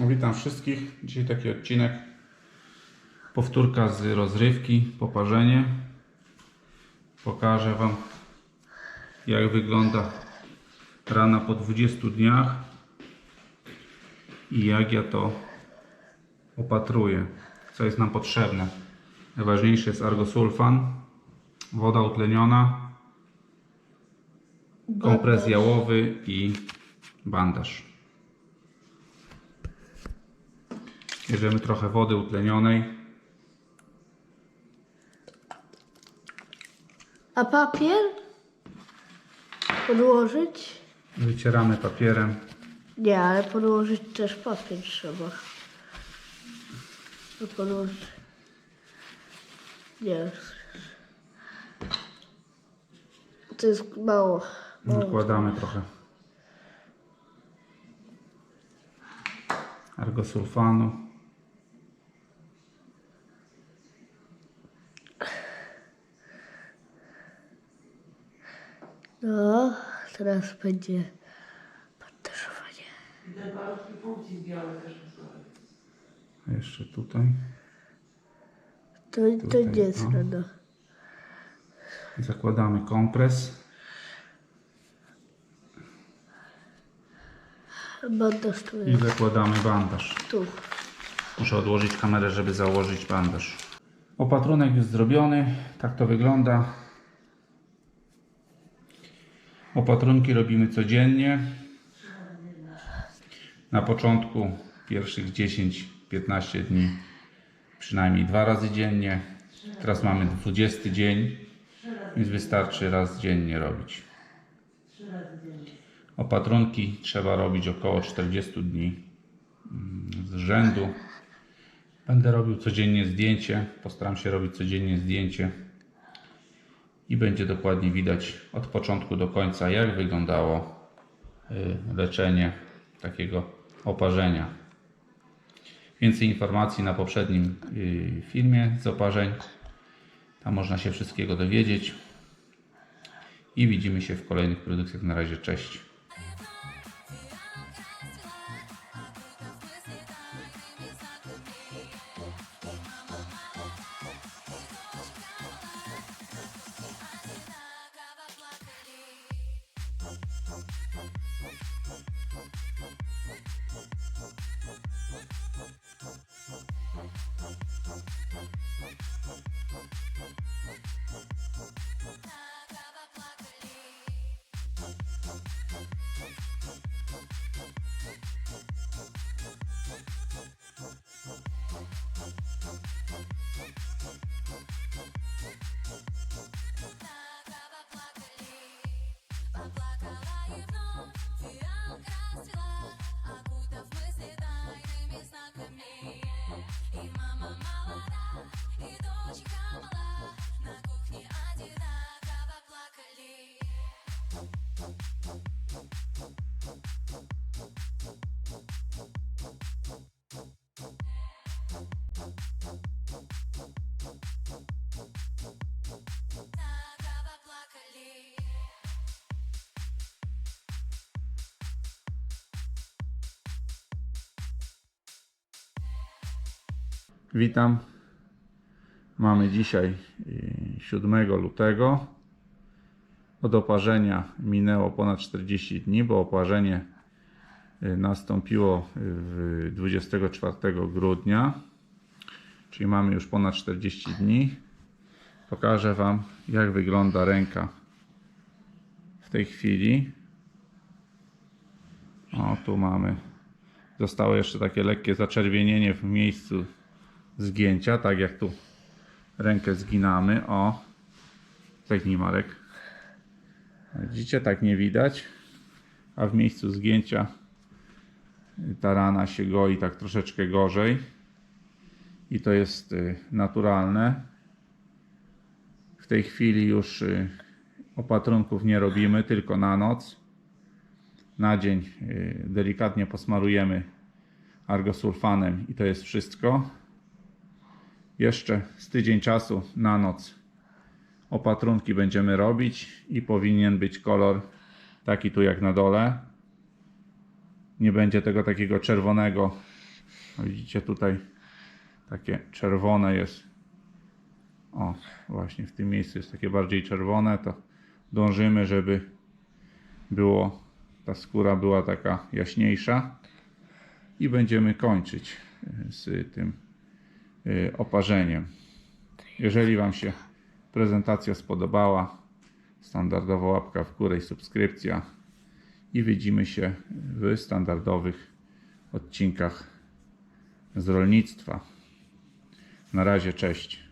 Witam wszystkich. Dzisiaj taki odcinek. Powtórka z rozrywki, poparzenie. Pokażę Wam, jak wygląda rana po 20 dniach i jak ja to opatruję. Co jest nam potrzebne. Najważniejsze jest argosulfan, woda utleniona, kompres jałowy i bandaż. Bierzemy trochę wody utlenionej. A papier? Podłożyć? Wycieramy papierem. Nie, ale podłożyć też papier trzeba. No podłożyć. Nie. To jest mało. mało. Nakładamy trochę argosulfanu. No, teraz będzie. Ten malutki punkcik biały też wysłałem. Jeszcze tutaj. To, to Tutaj, nie jest no. rano. Zakładamy kompres. Bandaż tu I jest. zakładamy bandaż. Tu. Muszę odłożyć kamerę, żeby założyć bandaż. Opatrunek jest zrobiony. Tak to wygląda. Opatrunki robimy codziennie. Na początku pierwszych 10-15 dni przynajmniej dwa razy dziennie. Teraz mamy 20 dzień, więc wystarczy raz dziennie robić. Opatrunki trzeba robić około 40 dni mm, z rzędu. Będę robił codziennie zdjęcie. Postaram się robić codziennie zdjęcie. I będzie dokładnie widać od początku do końca, jak wyglądało y, leczenie takiego oparzenia. Więcej informacji na poprzednim y, filmie z oparzeń. Tam można się wszystkiego dowiedzieć. I widzimy się w kolejnych produkcjach. Na razie, cześć. мама молода і дочка молода. Witam. Mamy dzisiaj y, 7 lutego. Od oparzenia minęło ponad 40 dni, bo oparzenie y, nastąpiło w 24 grudnia, czyli mamy już ponad 40 dni. Pokażę Wam, jak wygląda ręka w tej chwili. O, tu mamy. Zostało jeszcze takie lekkie zaczerwienienie w miejscu zgięcia, tak jak tu rękę zginamy. O, zegnij Marek. Widzicie, tak nie widać, a w miejscu zgięcia ta rana się goi tak troszeczkę gorzej i to jest y, naturalne. W tej chwili już y, opatrunków nie robimy, tylko na noc. Na dzień y, delikatnie posmarujemy argosulfanem i to jest wszystko jeszcze z tydzień czasu na noc opatrunki będziemy robić i powinien być kolor taki tu jak na dole. Nie będzie tego takiego czerwonego Widzicie tutaj takie czerwone jest. O, właśnie w tym miejscu jest takie bardziej czerwone, to dążymy, żeby było ta skóra była taka jaśniejsza i będziemy kończyć y, z tym oparzeniem. Jeżeli Wam się prezentacja spodobała, standardowa łapka w górę i subskrypcja i widzimy się w standardowych odcinkach z rolnictwa. Na razie, cześć.